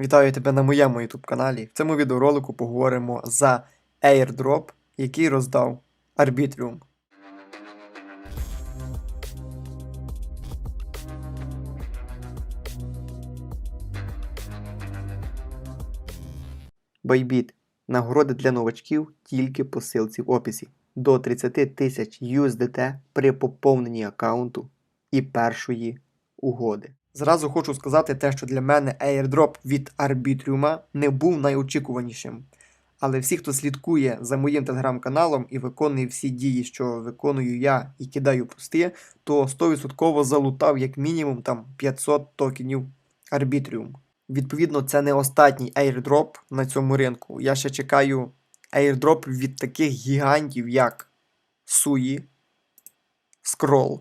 Вітаю тебе на моєму YouTube каналі. В цьому відеоролику поговоримо за airdrop, який роздав Arbitrium. Bybit. Нагороди для новачків тільки по ссылці в описі. До 30 тисяч USDT при поповненні аккаунту і першої угоди. Зразу хочу сказати те, що для мене airdrop від Arbitrium не був найочікуванішим. Але всі, хто слідкує за моїм телеграм-каналом і виконує всі дії, що виконую я і кидаю пости, то 100% залутав як мінімум там 500 токенів Arbitrium. Відповідно, це не останній airdrop на цьому ринку. Я ще чекаю airdrop від таких гігантів, як Sui, Scroll,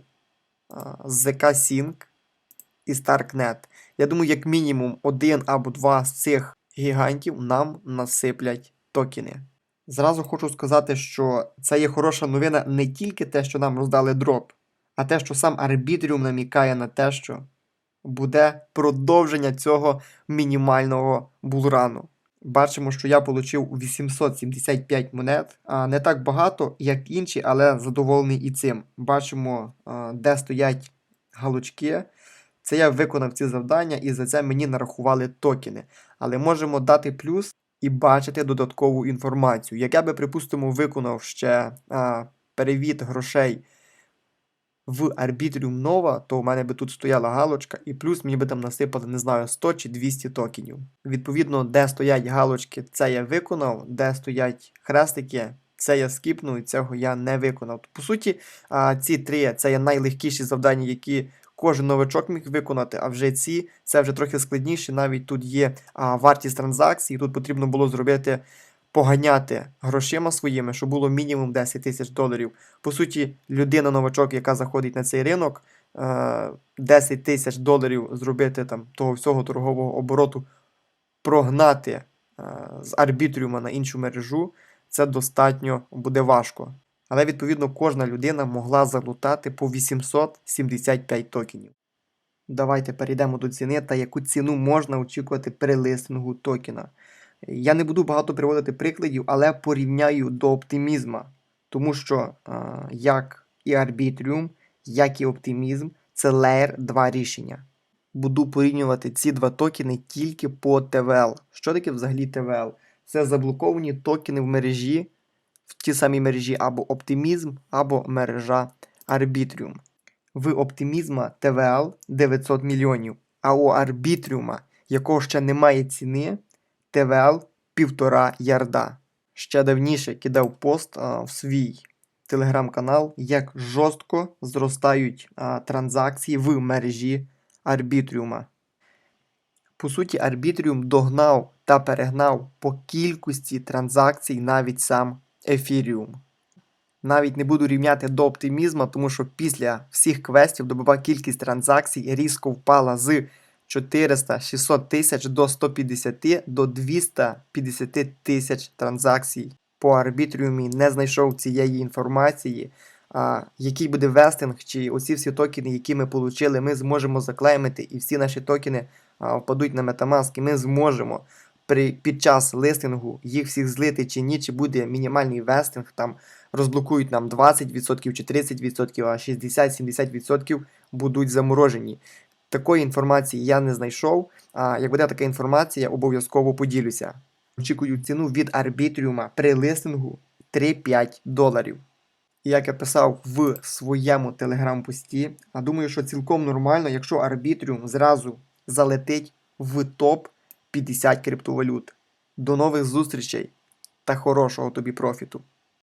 ZK Sync і Starknet. Я думаю, як мінімум один або два з цих гігантів нам насиплять токени. Зразу хочу сказати, що це є хороша новина не тільки те, що нам роздали дроп, а те, що сам Arbitrium намікає на те, що буде продовження цього мінімального булрану. Бачимо, що я отримав 875 монет. Не так багато, як інші, але задоволений і цим. Бачимо, де стоять галочки. Це я виконав ці завдання, і за це мені нарахували токени. Але можемо дати плюс і бачити додаткову інформацію. Як я би, припустимо, виконав ще а, перевід грошей в Arbitrium Nova, то у мене би тут стояла галочка, і плюс мені би там насипали, не знаю, 100 чи 200 токенів. Відповідно, де стоять галочки, це я виконав, де стоять хрестики, це я скіпнув, і цього я не виконав. По суті, ці три це є найлегкіші завдання, які кожен новачок міг виконати, а вже ці це вже трохи складніше. Навіть тут є а, вартість транзакцій, тут потрібно було зробити. Поганяти грошима своїми, щоб було мінімум 10 тисяч доларів. По суті, людина-новачок, яка заходить на цей ринок, е, 10 тисяч доларів зробити там того всього торгового обороту, прогнати е, з арбітріума на іншу мережу, це достатньо буде важко. Але відповідно кожна людина могла залутати по 875 токенів. Давайте перейдемо до ціни та яку ціну можна очікувати при листингу токена. Я не буду багато приводити прикладів, але порівняю до оптимізма, тому що а, як і Arbitrium, як і оптимізм це Layer 2 рішення. Буду порівнювати ці два токени тільки по TVL. Що таке взагалі TVL? Це заблоковані токени в мережі, в тій самій мережі або оптимізм, або мережа Arbitrium. В оптимізма TVL 900 мільйонів, а у Arbitrium, якого ще немає ціни, ТВЛ півтора ярда. Ще давніше кидав пост а, в свій телеграм-канал, як жорстко зростають а, транзакції в мережі Арбітріума. По суті, Арбітріум догнав та перегнав по кількості транзакцій навіть сам Ефіріум. Навіть не буду рівняти до оптимізма, тому що після всіх квестів добова кількість транзакцій різко впала з 400-600 тисяч до 150 до 250 тисяч транзакцій. По арбітріумі не знайшов цієї інформації, а, який буде вестинг, чи оці всі токени, які ми отримали, ми зможемо заклеймити, і всі наші токени а, впадуть на Metamask, і ми зможемо при, під час листингу їх всіх злити чи ні, чи буде мінімальний вестинг, там розблокують нам 20% чи 30%, а 60-70% будуть заморожені. Такої інформації я не знайшов. А як буде така інформація, обов'язково поділюся. Очікую ціну від арбітріума при листингу 3-5 доларів. Як я писав в своєму телеграм-пості, думаю, що цілком нормально, якщо арбітріум зразу залетить в топ 50 криптовалют. До нових зустрічей та хорошого тобі профіту!